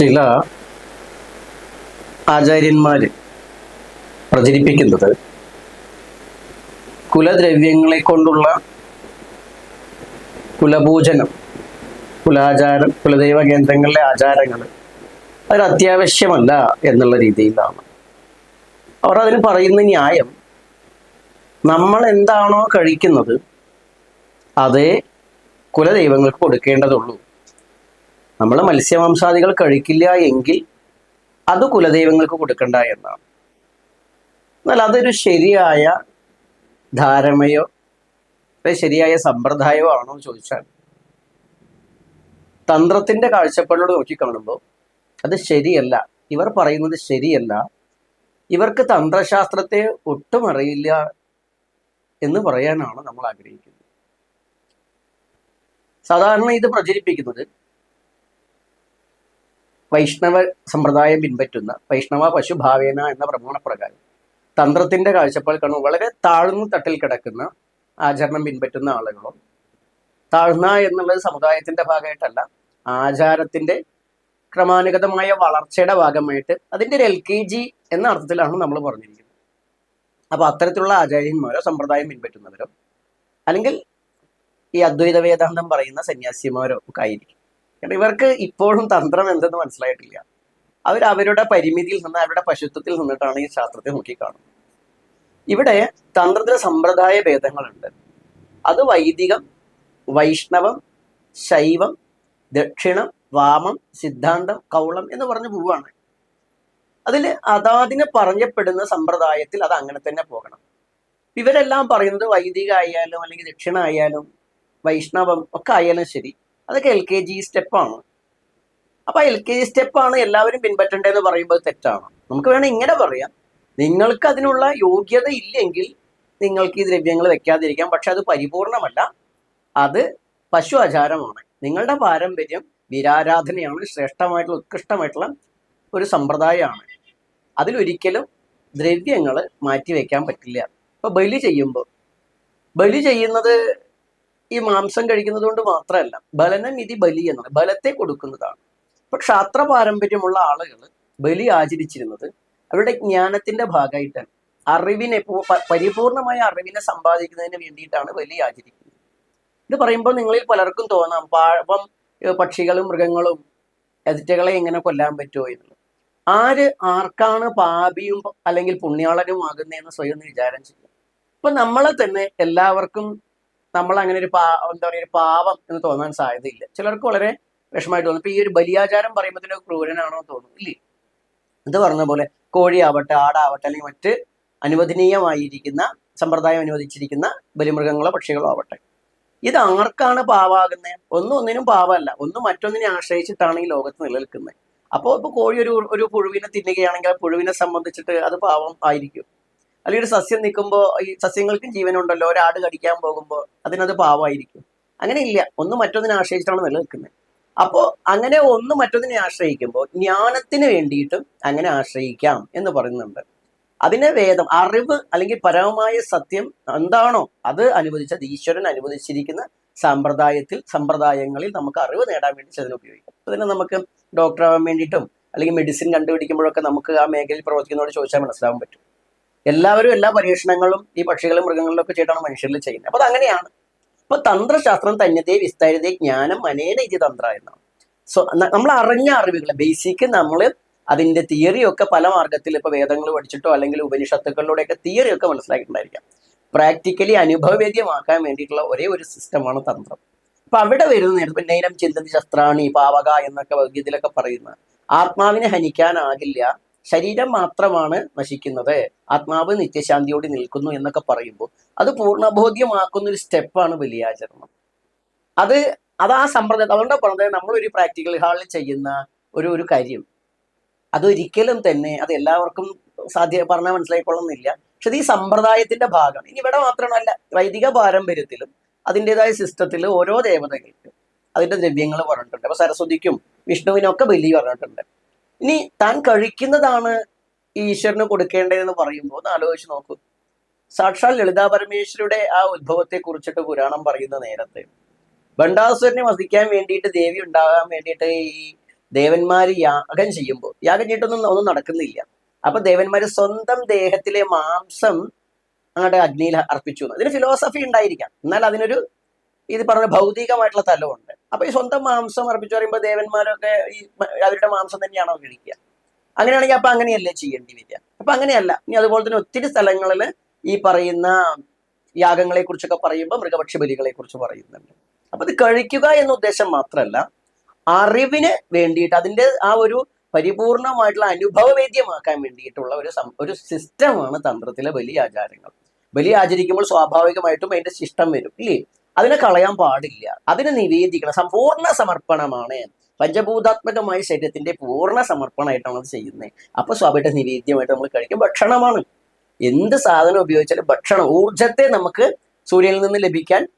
ചില ആചാര്യന്മാർ പ്രചരിപ്പിക്കുന്നത് കുലദ്രവ്യങ്ങളെ കൊണ്ടുള്ള കുലപൂജനം കുലാചാരം കുലദൈവ കേന്ദ്രങ്ങളിലെ ആചാരങ്ങൾ അതിനത്യാവശ്യമല്ല എന്നുള്ള രീതിയിലാണ്. അവർ അതിന് പറയുന്ന ന്യായം നമ്മൾ എന്താണോ കഴിക്കുന്നത് അതേ കുലദൈവങ്ങൾക്ക് കൊടുക്കേണ്ടതുള്ളൂ. നമ്മൾ മത്സ്യമാംസാദികൾ കഴിക്കില്ല എങ്കിൽ അത് കുലദൈവങ്ങൾക്ക് കൊടുക്കണ്ട എന്നാണ്. എന്നാൽ അതൊരു ശരിയായ ധാരണയോ ശരിയായ സമ്പ്രദായമോ ആണോ ചോദിച്ചാൽ തന്ത്രത്തിന്റെ കാഴ്ചപ്പാടിലൂടെ നോക്കിക്കാണുമ്പോൾ അത് ശരിയല്ല. ഇവർ പറയുന്നത് ശരിയല്ല. ഇവർക്ക് തന്ത്രശാസ്ത്രത്തെ ഒട്ടും അറിയില്ല എന്ന് പറയാനാണ് നമ്മൾ ആഗ്രഹിക്കുന്നത്. സാധാരണ ഇത് പ്രചരിപ്പിക്കുന്നത് വൈഷ്ണവ സമ്പ്രദായം പിൻപറ്റുന്ന വൈഷ്ണവ പശുഭാവേന എന്ന പ്രമാണപ്രകാരം തന്ത്രത്തിന്റെ കാഴ്ചപ്പാട് കാണുമ്പോൾ വളരെ താഴ്ന്ന തട്ടിൽ കിടക്കുന്ന ആചരണം പിൻപറ്റുന്ന ആളുകളോ താഴ്ന്ന എന്നുള്ളത് സമുദായത്തിന്റെ ഭാഗമായിട്ടല്ല ആചാരത്തിന്റെ ക്രമാനുഗതമായ വളർച്ചയുടെ ഭാഗമായിട്ട് അതിന്റെ ഒരു എൽ കെ ജി എന്ന അർത്ഥത്തിലാണ് നമ്മൾ പറഞ്ഞിരിക്കുന്നത്. അപ്പോൾ അത്തരത്തിലുള്ള ആചാര്യന്മാരോ സമ്പ്രദായം പിൻപറ്റുന്നവരോ അല്ലെങ്കിൽ ഈ അദ്വൈത വേദാന്തം പറയുന്ന സന്യാസിമാരോ ഒക്കെ ആയിരിക്കും. കാരണം ഇവർക്ക് ഇപ്പോഴും തന്ത്രം എന്തെന്ന് മനസ്സിലായിട്ടില്ല. അവർ അവരുടെ പരിമിതിയിൽ നിന്ന് അവരുടെ പശുത്വത്തിൽ നിന്നിട്ടാണ് ഈ ശാസ്ത്രത്തെ നോക്കിക്കാണുന്നത്. ഇവിടെ തന്ത്രത്തിന് സമ്പ്രദായ ഭേദങ്ങളുണ്ട്. അത് വൈദികം വൈഷ്ണവം ശൈവം ദക്ഷിണം വാമം സിദ്ധാന്തം കൗളം എന്ന് പറഞ്ഞു പോവാണ് അതിൽ അതാതിനെ പറഞ്ഞപ്പെടുന്ന സമ്പ്രദായത്തിൽ അത് അങ്ങനെ തന്നെ പോകണം. ഇവരെല്ലാം പറയുന്നത് വൈദിക ആയാലും അല്ലെങ്കിൽ ദക്ഷിണ ആയാലും വൈഷ്ണവം ഒക്കെ ആയാലും ശരി. അതൊക്കെ എൽ കെ ജി സ്റ്റെപ്പാണ് അപ്പൊ എൽ കെ ജി സ്റ്റെപ്പാണ് എല്ലാവരും പിൻപറ്റേണ്ടതെന്ന് പറയുമ്പോൾ തെറ്റാണ്. നമുക്ക് വേണമെങ്കിൽ ഇങ്ങനെ പറയാം. നിങ്ങൾക്ക് അതിനുള്ള യോഗ്യത ഇല്ലെങ്കിൽ നിങ്ങൾക്ക് ഈ ദ്രവ്യങ്ങൾ വെക്കാതിരിക്കാം. പക്ഷെ അത് പരിപൂർണമല്ല. അത് പശു ആചാരമാണ്. നിങ്ങളുടെ പാരമ്പര്യം വീരാരാധനയാണ്. ശ്രേഷ്ഠമായിട്ടുള്ള ഉത്കൃഷ്ടമായിട്ടുള്ള ഒരു സമ്പ്രദായമാണ്. അതിലൊരിക്കലും ദ്രവ്യങ്ങൾ മാറ്റി വെക്കാൻ പറ്റില്ല. ഇപ്പൊ ബലി ചെയ്യുമ്പോൾ ബലി ചെയ്യുന്നത് ഈ മാംസം കഴിക്കുന്നത് കൊണ്ട് മാത്രമല്ല ബലനം ഇതി ബലി എന്നാണ് ബലത്തെ കൊടുക്കുന്നതാണ്. ഇപ്പൊ ക്ഷാത്ര പാരമ്പര്യമുള്ള ആളുകൾ ബലി ആചരിച്ചിരുന്നത് അവരുടെ ജ്ഞാനത്തിന്റെ ഭാഗമായിട്ടാണ്. അറിവിനെ പരിപൂർണമായ അറിവിനെ സമ്പാദിക്കുന്നതിന് വേണ്ടിയിട്ടാണ് ബലി ആചരിക്കുന്നത്. ഇത് പറയുമ്പോൾ നിങ്ങളിൽ പലർക്കും തോന്നാം പാപം പക്ഷികളും മൃഗങ്ങളും എതിറ്റകളെ എങ്ങനെ കൊല്ലാൻ പറ്റുമോ എന്നുള്ളത്. ആര് ആർക്കാണ് പാപിയും അല്ലെങ്കിൽ പുണ്യാളനും ആകുന്നതെന്ന് സ്വയം ഒന്ന് വിചാരം ചെയ്യുക. ഇപ്പൊ നമ്മളെ തന്നെ എല്ലാവർക്കും നമ്മൾ അങ്ങനെ ഒരു പാ എന്താ പറയുക ഒരു പാവം എന്ന് തോന്നാൻ സാധ്യതയില്ല. ചിലർക്ക് വളരെ വിഷമമായിട്ട് തോന്നും. ഇപ്പൊ ഈ ഒരു ബലിയാചാരം പറയുമ്പോൾ തന്നെ ക്രൂരനാണോ തോന്നും ഇല്ലേ? ഇത് പറഞ്ഞ പോലെ കോഴിയാവട്ടെ ആടാവട്ടെ അല്ലെങ്കിൽ മറ്റ് അനുവദനീയമായിരിക്കുന്ന സമ്പ്രദായം അനുവദിച്ചിരിക്കുന്ന ബലിമൃഗങ്ങളോ പക്ഷികളോ ആവട്ടെ. ഇത് ആർക്കാണ് പാവാകുന്നത് ഒന്നും ഒന്നിനും പാവമല്ല ഒന്നും മറ്റൊന്നിനെ ആശ്രയിച്ചിട്ടാണ് ഈ ലോകത്ത് നിലനിൽക്കുന്നത് അപ്പോൾ ഇപ്പൊ കോഴി ഒരു ഒരു പുഴുവിനെ തിന്നുകയാണെങ്കിൽ ആ പുഴുവിനെ സംബന്ധിച്ചിട്ട് അത് പാവം ആയിരിക്കും. അല്ലെങ്കിൽ ഒരു സസ്യം നിൽക്കുമ്പോൾ ഈ സസ്യങ്ങൾക്കും ജീവനുണ്ടല്ലോ ഒരാട് കടിക്കാൻ പോകുമ്പോൾ അതിനത് പാവമായിരിക്കും അങ്ങനെ ഇല്ല ഒന്ന് മറ്റൊന്നിനെ ആശ്രയിച്ചിട്ടാണ് നിലനിൽക്കുന്നത്. അപ്പോൾ അങ്ങനെ ഒന്ന് മറ്റൊന്നിനെ ആശ്രയിക്കുമ്പോൾ ജ്ഞാനത്തിന് വേണ്ടിയിട്ടും അങ്ങനെ ആശ്രയിക്കാം എന്ന് പറയുന്നുണ്ട്. അതിനെ വേദം അറിവ് അല്ലെങ്കിൽ പരമമായ സത്യം എന്താണോ അത് അനുവദിച്ചത്. ഈശ്വരൻ അനുവദിച്ചിരിക്കുന്ന സമ്പ്രദായത്തിൽ സമ്പ്രദായങ്ങളിൽ നമുക്ക് അറിവ് നേടാൻ വേണ്ടി അതിനെ ഉപയോഗിക്കാം. അതിനെ നമുക്ക് ഡോക്ടറാവാൻ വേണ്ടിയിട്ടും അല്ലെങ്കിൽ മെഡിസിൻ കണ്ടുപിടിക്കുമ്പോഴൊക്കെ നമുക്ക് ആ മേഖലയിൽ പ്രവർത്തിക്കുന്നതോട് ചോദിച്ചാൽ മനസ്സിലാവാൻ പറ്റും. എല്ലാവരും എല്ലാ പരീക്ഷണങ്ങളും ഈ പക്ഷികളും മൃഗങ്ങളിലും ഒക്കെ ചെയ്തിട്ടാണ് മനുഷ്യരിൽ ചെയ്യുന്നത്. അപ്പൊ അതങ്ങനെയാണ്. അപ്പൊ തന്ത്രശാസ്ത്രം തന്നതേ വിസ്താരിതേ ജ്ഞാനം അനേന ഇത് തന്ത്ര എന്നാണ്. സോ നമ്മൾ അറിഞ്ഞ അറിവുകൾ ബേസിക് നമ്മൾ അതിന്റെ തിയറി ഒക്കെ പല മാർഗത്തിൽ ഇപ്പൊ വേദങ്ങൾ പഠിച്ചിട്ടോ അല്ലെങ്കിൽ ഉപനിഷത്തുക്കളിലൂടെയൊക്കെ തിയറി ഒക്കെ മനസ്സിലാക്കിയിട്ടുണ്ടായിരിക്കാം. പ്രാക്ടിക്കലി അനുഭവവേദ്യമാക്കാൻ വേണ്ടിയിട്ടുള്ള ഒരേ ഒരു സിസ്റ്റമാണ് തന്ത്രം. അപ്പൊ അവിടെ വരുന്ന നേരത്തെ നൈനം ചിന്തതി ശസ്ത്രാണി പാവക എന്നൊക്കെ വൈദ്യത്തിലൊക്കെ പറയുന്ന ആത്മാവിനെ ഹനിക്കാനാകില്ല ശരീരം മാത്രമാണ് നശിക്കുന്നത്. ആത്മാവ് നിത്യശാന്തിയോടെ നിൽക്കുന്നു എന്നൊക്കെ പറയുമ്പോൾ അത് പൂർണബോധ്യമാക്കുന്ന ഒരു സ്റ്റെപ്പാണ് ബലിയാചരണം. അത് അത് ആ സമ്പ്രദായം അതുകൊണ്ട് പറഞ്ഞത് നമ്മളൊരു പ്രാക്ടിക്കൽ ഹാളിൽ ചെയ്യുന്ന ഒരു ഒരു കാര്യം. അതൊരിക്കലും തന്നെ അത് എല്ലാവർക്കും സാധ്യ പറഞ്ഞാൽ മനസ്സിലായിക്കൊള്ളുന്നില്ല. പക്ഷെ ഈ സമ്പ്രദായത്തിന്റെ ഭാഗമാണ്. ഇനി ഇവിടെ മാത്രമല്ല വൈദിക പാരമ്പര്യത്തിലും അതിന്റെതായ സിസ്റ്റത്തിൽ ഓരോ ദേവതകൾക്കും അതിന്റെ ദ്രവ്യങ്ങൾ പറഞ്ഞിട്ടുണ്ട്. അപ്പൊ സരസ്വതിക്കും വിഷ്ണുവിനൊക്കെ ബലി പറഞ്ഞിട്ടുണ്ട്. ഇനി താൻ കഴിക്കുന്നതാണ് ഈശ്വരന് കൊടുക്കേണ്ടതെന്ന് പറയുമ്പോൾ ഒന്ന് ആലോചിച്ച് നോക്കൂ. സാക്ഷാൽ ലളിതാ പരമേശ്വരുടെ ആ ഉത്ഭവത്തെ കുറിച്ചിട്ട് പുരാണം പറയുന്ന നേരത്തെ ബണ്ടാസുരനെ വധിക്കാൻ വേണ്ടിയിട്ട് ദേവി ഉണ്ടാകാൻ വേണ്ടിയിട്ട് ഈ ദേവന്മാര് യാഗം ചെയ്യുമ്പോൾ യാഗം ചെയ്തിട്ടൊന്നും ഒന്നും നടക്കുന്നില്ല. അപ്പൊ ദേവന്മാര് സ്വന്തം ദേഹത്തിലെ മാംസം അങ്ങോട്ട് അഗ്നിയിൽ അർപ്പിച്ചു. അതിന് ഫിലോസഫി ഉണ്ടായിരിക്കാം. എന്നാൽ അതിനൊരു ഇത് പറഞ്ഞ ഭൗതികമായിട്ടുള്ള തലമുണ്ട്. അപ്പൊ ഈ സ്വന്തം മാംസം അർപ്പിച്ചു പറയുമ്പോൾ ദേവന്മാരൊക്കെ ഈ അവരുടെ മാംസം തന്നെയാണോ കഴിക്കുക? അങ്ങനെയാണെങ്കിൽ അപ്പൊ അങ്ങനെയല്ലേ ചെയ്യേണ്ടി വരിക? അപ്പൊ അങ്ങനെയല്ല. ഇനി അതുപോലെ തന്നെ ഒത്തിരി സ്ഥലങ്ങളിൽ ഈ പറയുന്ന യാഗങ്ങളെ കുറിച്ചൊക്കെ പറയുമ്പോൾ മൃഗപക്ഷി ബലികളെ കുറിച്ച് പറയുന്നുണ്ട്. അപ്പൊ ഇത് കഴിക്കുക എന്ന ഉദ്ദേശം മാത്രമല്ല അറിവിന് വേണ്ടിയിട്ട് അതിന്റെ ആ ഒരു പരിപൂർണമായിട്ടുള്ള അനുഭവവേദ്യമാക്കാൻ വേണ്ടിയിട്ടുള്ള ഒരു ഒരു സിസ്റ്റമാണ് തന്ത്രത്തിലെ ബലി ആചാരങ്ങൾ. ബലി ആചരിക്കുമ്പോൾ സ്വാഭാവികമായിട്ടും അതിന്റെ ശിഷ്ടം വരും ഇല്ലേ? അതിനെ കളയാൻ പാടില്ല. അതിനെ നിവേദിക്കണം. സമ്പൂർണ സമർപ്പണമാണ്. പഞ്ചഭൂതാത്മകമായ ശരീരത്തിന്റെ പൂർണ സമർപ്പണമായിട്ടാണ് അത് ചെയ്യുന്നത്. അപ്പൊ സ്വാഭാവിക നിവേദ്യമായിട്ട് നമ്മൾ കഴിക്കും. ഭക്ഷണമാണ്. എന്ത് സാധനം ഉപയോഗിച്ചാലും ഭക്ഷണം ഊർജത്തെ നമുക്ക് സൂര്യനിൽ നിന്ന് ലഭിക്കാൻ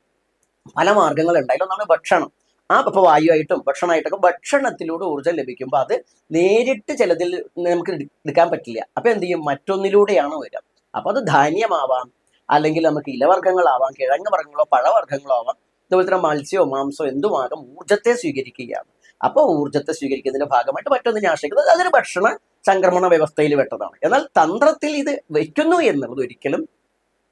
പല മാർഗങ്ങൾ ഉണ്ടായാലും നമ്മൾ ഭക്ഷണം. ആ ഇപ്പൊ വായുവായിട്ടും ഭക്ഷണമായിട്ടൊക്കെ ഭക്ഷണത്തിലൂടെ ഊർജം ലഭിക്കുമ്പോൾ അത് നേരിട്ട് ചിലതിൽ നമുക്ക് എടു- എടുക്കാൻ പറ്റില്ല. അപ്പൊ എന്ത് ചെയ്യും? മറ്റൊന്നിലൂടെയാണ് വരിക. അപ്പൊ അത് ധാന്യമാവാം. അല്ലെങ്കിൽ നമുക്ക് ഇലവർഗങ്ങളാവാം കിഴങ്ങ് വർഗങ്ങളോ പഴവർഗങ്ങളോ ആവാം അതുപോലെ തന്നെ മത്സ്യമോ മാംസമോ എന്തുമാകാം ഊർജത്തെ സ്വീകരിക്കുകയാണ്. അപ്പോൾ ഊർജത്തെ സ്വീകരിക്കുന്നതിന്റെ ഭാഗമായിട്ട് മറ്റൊന്ന് മറ്റൊന്നിനെ ആശ്രയിക്കുന്നത് അതൊരു ഭക്ഷണ സംക്രമണ വ്യവസ്ഥയിൽ പെട്ടതാണ്. എന്നാൽ തന്ത്രത്തിൽ ഇത് വെക്കുന്നു എന്നുള്ളത് ഒരിക്കലും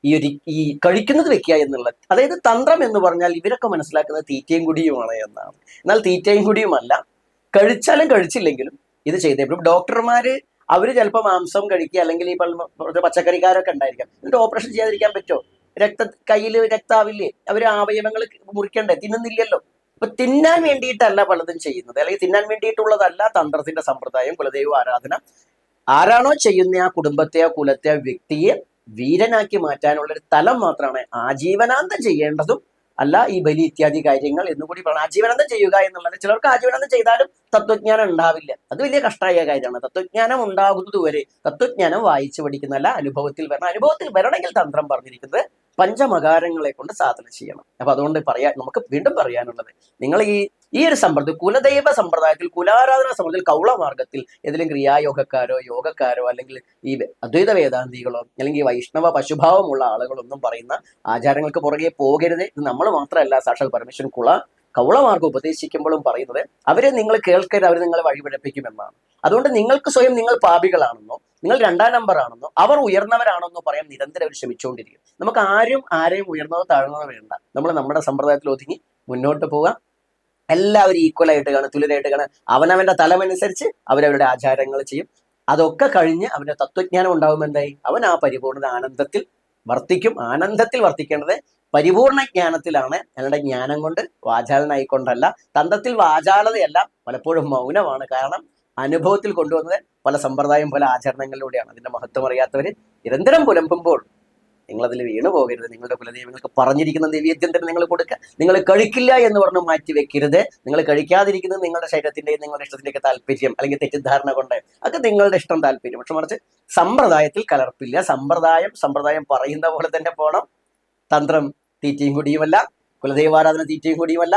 ഈ ഒരു ഈ കഴിക്കുന്നത് വെക്കുക എന്നുള്ളത് അതായത് തന്ത്രം എന്ന് പറഞ്ഞാൽ ഇവരൊക്കെ മനസ്സിലാക്കുന്നത് തീറ്റയും കുടിയുമാണ് എന്നാണ്. എന്നാൽ തീറ്റയും കുടിയുമല്ല. കഴിച്ചാലും കഴിച്ചില്ലെങ്കിലും ഇത് ചെയ്തേ. ഡോക്ടർമാര് അവർ ചിലപ്പോൾ മാംസം കഴിക്കുക അല്ലെങ്കിൽ ഈ പച്ചക്കറിക്കാരൊക്കെ ഉണ്ടായിരിക്കാം. എന്നിട്ട് ഓപ്പറേഷൻ ചെയ്യാതിരിക്കാൻ പറ്റുമോ രക്ത കയ്യിൽ രക്താവില്ലേ? അവർ അവയവങ്ങൾ മുറിക്കണ്ടേ? തിന്നുന്നില്ലല്ലോ. അപ്പൊ തിന്നാൻ വേണ്ടിയിട്ടല്ല പലതും ചെയ്യുന്നത്. അല്ലെങ്കിൽ തിന്നാൻ വേണ്ടിയിട്ടുള്ളതല്ല തന്ത്രത്തിന്റെ സമ്പ്രദായം കുലദൈവ ആരാധന. ആരാണോ ചെയ്യുന്ന ആ കുടുംബത്തെ ആ കുലത്തെ ആ വ്യക്തിയെ വീരനാക്കി മാറ്റാനുള്ള ഒരു തലം മാത്രമാണ് ആജീവനാന്തം ചെയ്യേണ്ടതും അല്ല ഈ ബലി ഇത്യാദി കാര്യങ്ങൾ എന്നുകൂടി പറയണം ആജീവനന്ദം ചെയ്യുക എന്നുള്ളത് ചിലർക്ക് ആജീവനന്ദം ചെയ്താലും തത്വജ്ഞാനം ഉണ്ടാവില്ല. അത് വലിയ കഷ്ടമായ കാര്യമാണ്. തത്വജ്ഞാനം ഉണ്ടാകുന്നത് വരെ തത്വജ്ഞാനം വായിച്ചു പഠിക്കുന്നതല്ല അനുഭവത്തിൽ വരണം. അനുഭവത്തിൽ വരണമെങ്കിൽ തന്ത്രം പറഞ്ഞിരിക്കുന്നത് പഞ്ചമകാരങ്ങളെ കൊണ്ട് സാധന ചെയ്യണം. അപ്പൊ അതുകൊണ്ട് പറയാ നമുക്ക് വീണ്ടും പറയാനുള്ളത്. നിങ്ങൾ ഈ ഈ ഒരു സമ്പ്രദായം കുലദൈവ സമ്പ്രദായത്തിൽ കുലാരാധന സമ്പ്രദായത്തിൽ കൗള മാർഗത്തിൽ ഏതെങ്കിലും ക്രിയായോഗക്കാരോ യോഗക്കാരോ അല്ലെങ്കിൽ ഈ അദ്വൈത വേദാന്തികളോ അല്ലെങ്കിൽ വൈഷ്ണവ പശുഭാവമുള്ള ആളുകളൊന്നും പറയുന്ന ആചാരങ്ങൾക്ക് പുറകെ പോകരുത് ഇത് നമ്മൾ മാത്രമല്ല സാക്ഷാൽ പരമേശ്വരൻ കുള കൗളമാർഗം ഉപദേശിക്കുമ്പോഴും പറയുന്നത്. അവരെ നിങ്ങൾ കേൾക്കരുത് അവർ നിങ്ങളെ വഴിപിഴപ്പിക്കുമെന്നാണ്. അതുകൊണ്ട് നിങ്ങൾക്ക് സ്വയം നിങ്ങൾ പാപികളാണെന്നോ നിങ്ങൾ രണ്ടാം നമ്പർ ആണെന്നോ അവർ ഉയർന്നവരാണെന്നോ പറയാൻ നിരന്തരം അവർ ശ്രമിച്ചുകൊണ്ടിരിക്കും. നമുക്ക് ആരും ആരെയും ഉയർന്നതോ താഴ്ന്നതോ വേണ്ട. നമ്മൾ നമ്മുടെ സമ്പ്രദായത്തിൽ ഒതുങ്ങി മുന്നോട്ട് പോകാം. എല്ലാവരും ഈക്വൽ ആയിട്ട് കാണും തുല്യരായിട്ട് കാണും. അവനവന്റെ തലമനുസരിച്ച് അവരവരുടെ ആചാരങ്ങൾ ചെയ്യും. അതൊക്കെ കഴിഞ്ഞ് അവന്റെ തത്വജ്ഞാനം ഉണ്ടാവും എന്തായി? അവൻ ആ പരിപൂർണത ആനന്ദത്തിൽ വർത്തിക്കും. ആനന്ദത്തിൽ വർത്തിക്കേണ്ടത് പരിപൂർണ ജ്ഞാനത്തിലാണ്. അയാളുടെ ജ്ഞാനം കൊണ്ട് വാചാലനായിക്കൊണ്ടല്ല തന്ത്രത്തിൽ വാചാലതയല്ല പലപ്പോഴും മൗനമാണ്. കാരണം അനുഭവത്തിൽ കൊണ്ടുവന്നത് പല സമ്പ്രദായം പല ആചരണങ്ങളിലൂടെയാണ്. അതിന്റെ മഹത്വം അറിയാത്തവര് നിരന്തരം പുലമ്പുമ്പോൾ നിങ്ങൾ അതിൽ വീണു പോകരുത് നിങ്ങളുടെ കുലദൈവങ്ങൾക്ക് പറഞ്ഞിരിക്കുന്ന ദിവ്യത്യം തന്നെ നിങ്ങൾ കൊടുക്കുക. നിങ്ങൾ കഴിക്കില്ല എന്ന് പറഞ്ഞ് മാറ്റി വെക്കരുത് നിങ്ങൾ കഴിക്കാതിരിക്കുന്നത് നിങ്ങളുടെ ശരീരത്തിന്റെയും നിങ്ങളുടെ ഇഷ്ടത്തിന്റെയൊക്കെ താല്പര്യം അല്ലെങ്കിൽ തെറ്റിദ്ധാരണ കൊണ്ട് അതൊക്കെ നിങ്ങളുടെ ഇഷ്ടം താല്പര്യം. പക്ഷെ മറിച്ച് സമ്പ്രദായത്തിൽ കലർപ്പില്ല. സമ്പ്രദായം സമ്പ്രദായം പറയുന്ന പോലെ തന്നെ പോകണം തന്ത്രം തീറ്റയും കൂടിയുമല്ല. കുലദൈവാരാധന തീറ്റയും കൂടിയുമല്ല.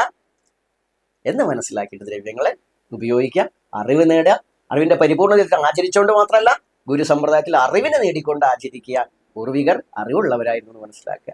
എന്ന് മനസ്സിലാക്കിയിട്ട് ദ്രവ്യങ്ങളെ ഉപയോഗിക്കാം അറിവ് നേടുക. അറിവിന്റെ പരിപൂർണതയിൽ ആചരിച്ചുകൊണ്ട് മാത്രമല്ല ഗുരു സമ്പ്രദായത്തിൽ അറിവിനെ നേടിക്കൊണ്ട് ആചരിക്കുക. പൂർവികർ അറിവുള്ളവരായിരുന്നു എന്ന് മനസ്സിലാക്കുക.